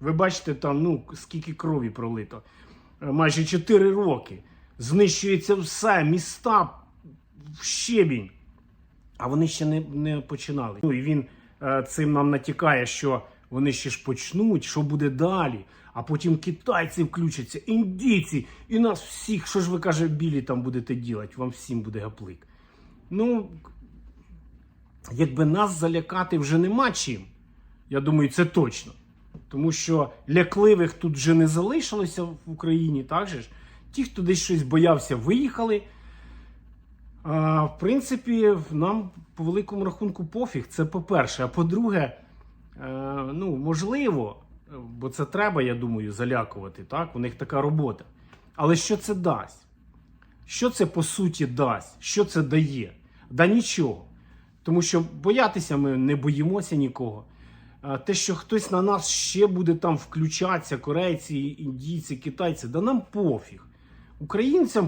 Ви бачите, там ну скільки крові пролито. Е, Майже 4 роки. Знищується все, міста в щебінь. А вони ще не, не починали. Ну і він е, цим нам натякає, що вони ще ж почнуть, що буде далі. А потім китайці включаться, індійці, і нас всіх, що ж ви каже, білі там будете ділати, вам всім буде гаплик. Ну, якби нас залякати вже нема чим. Я думаю, це точно. Тому що лякливих тут вже не залишилося в Україні, так же ж? Ті, хто десь щось боявся, виїхали. А, в принципі, нам по великому рахунку пофіг. Це по-перше. А по-друге, е, ну, можливо, бо це треба, я думаю, залякувати. Так? У них така робота. Але що це дасть? Що це по суті дасть? Що це дає? Да нічого. Тому що боятися ми не боїмося нікого. Те, що хтось на нас ще буде там включатися, корейці, індійці, китайці, да нам пофіг. Українцям